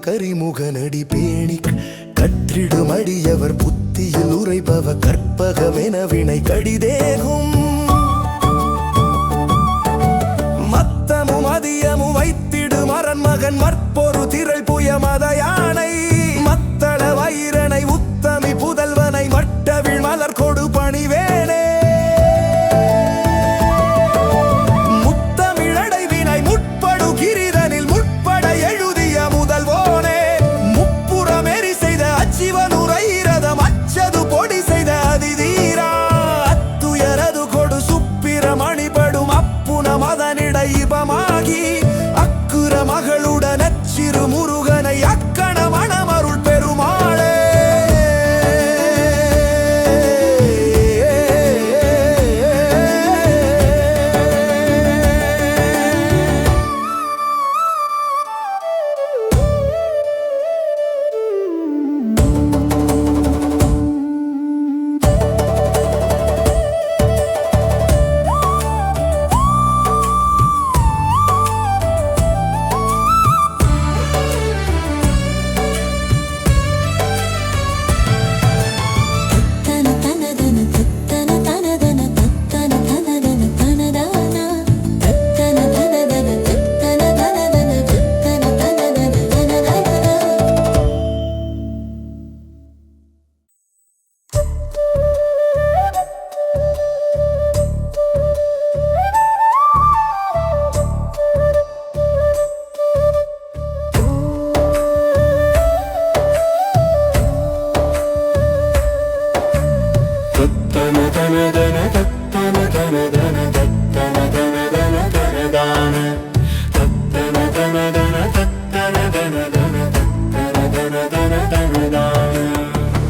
கரிமுக கப்பிய கரிமுகனடி பேணி கற்றிடுமடியவர் புத்தியில் உரைபவ கற்பகமென வினை கடிதேகும். மத்தமும் அதியமும் வைத்திடும் அரண்மகன் மற்பொரு திரள் புய மத யானை. மத்தள வைரனை உத்த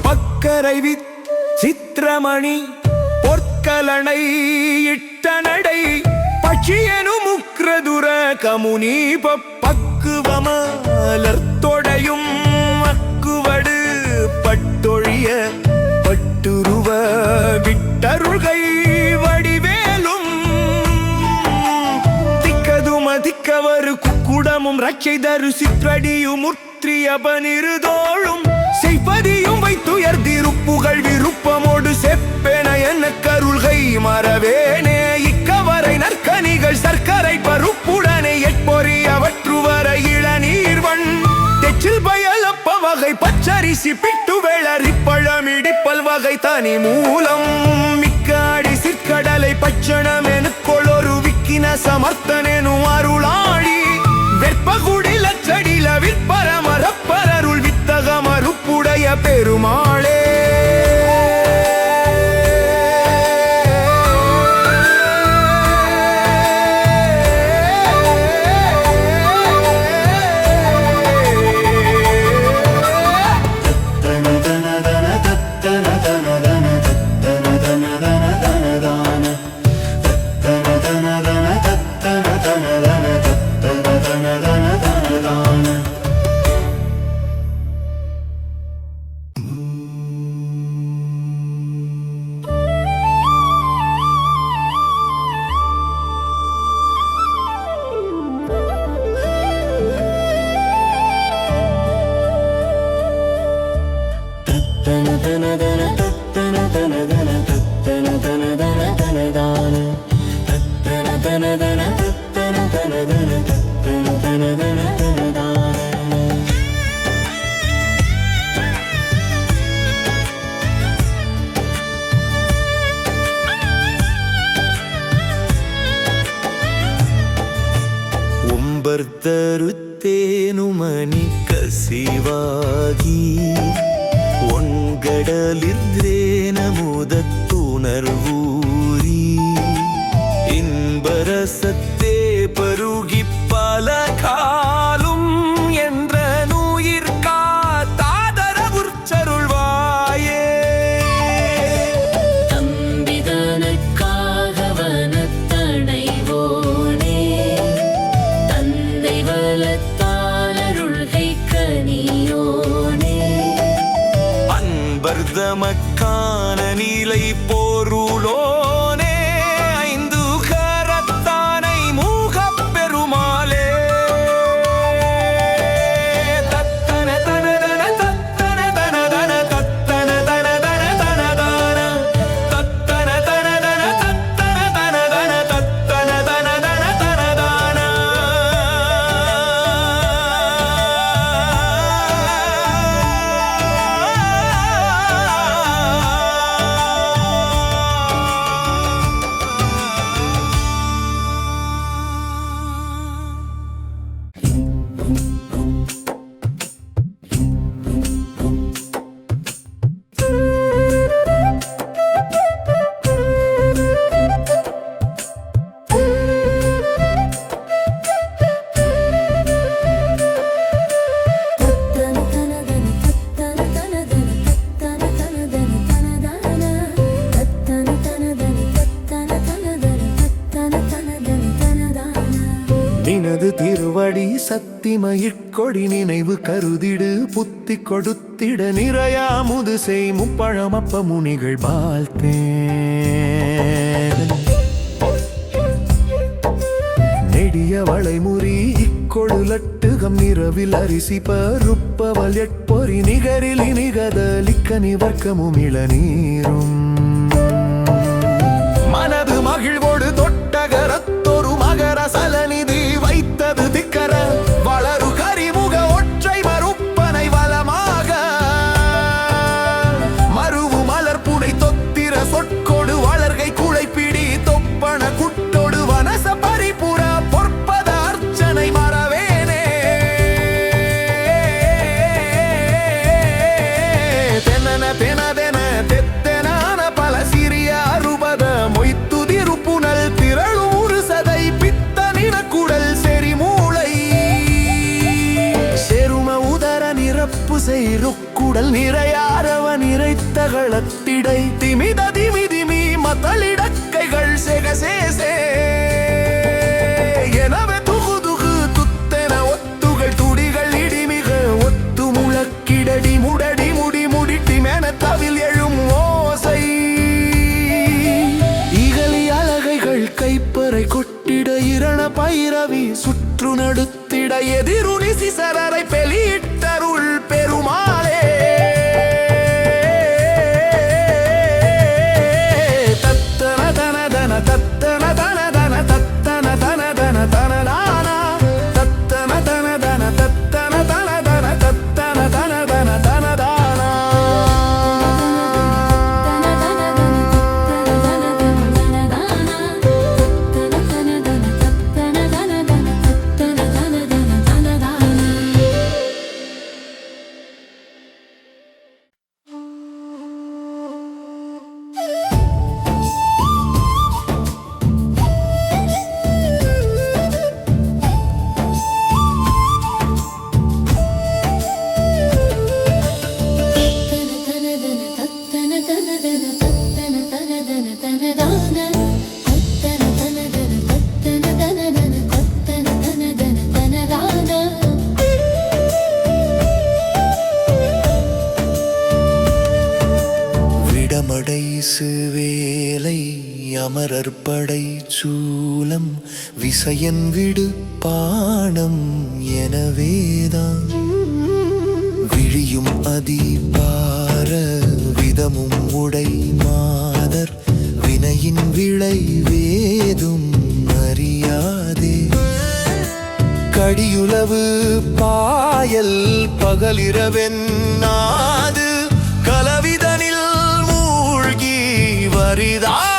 பக்கரை சித்திரமணி பொற்கலனை இட்ட நடை பட்சியனு முக்ரதுர கமுனி பக்குவமலர் தொடையும் அக்குவடு பட்டொழிய பட்டுருவ விட்டருள்கை வடிவேலும். திக்கதும திக்கவரு குக்குடமும் ரச்சை தரு சிற்றடியும் முற்றியபனிருதோழும் செய்பதியும் வைத்துயர் திருப்புகழ் விருப்பமோடு செப்பென என்ன கருள்கை மறவேனே. இக்கவரை நற்கனிகள் சர்க்கரை பருப்புடனே எட்பொறியா பச்சரிசி பிட்டு வேளரி பழமிடிப்பல் வகை தனி மூலம். மிக்க மிக்காடி சிற்கடலை பச்சனம் எனக்கொளொரு விக்கின சமர்த்தனேனு அருளாடி வெற்பகுடில செடில விற்பரமரப்பரருள் வித்தக மறுப்புடைய பெருமாளே. ತರುತ್ತೇನುಮನಿ ಕಸಿವಾಗಿ ಒಣ್ಗಡಲಿದ್ರೆ ನಮುದ ತುನರ್ವೂರಿ ಇನ್ಬರಸ y சத்திமயிற்கொடி நினைவு கருதிடு புத்தி கொடுத்திட நிறையா முதுசெய் முப்பழமப்ப முனிகள் வாழ்த்தேன். நெடிய வளைமுறி இக்கொழு லட்டுகம் நிறவில் அரிசி பருப்பவல் எட்பொறி நிகரில் நிகதலிக்க நிவர்க்கமும் இளநீரும். மனது மகிழ்வோடு தொட்டகரத்தொரு மகர சலனி நடுத்திட எதிருணி சிசரரை பெலியிட்டு அண்டமடை சிவேலை அமரற்படை சூலம் விசயன் விடு பாணம் எனவேதான். விழியும் அதிபார விதமும் உடை மாதர் வினையின் விளைவேதும் அறியாதே. கடியுளவு பாயல் பகலிரவென்னா அரிதா?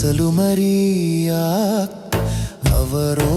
అసలు మరీ ఎవరో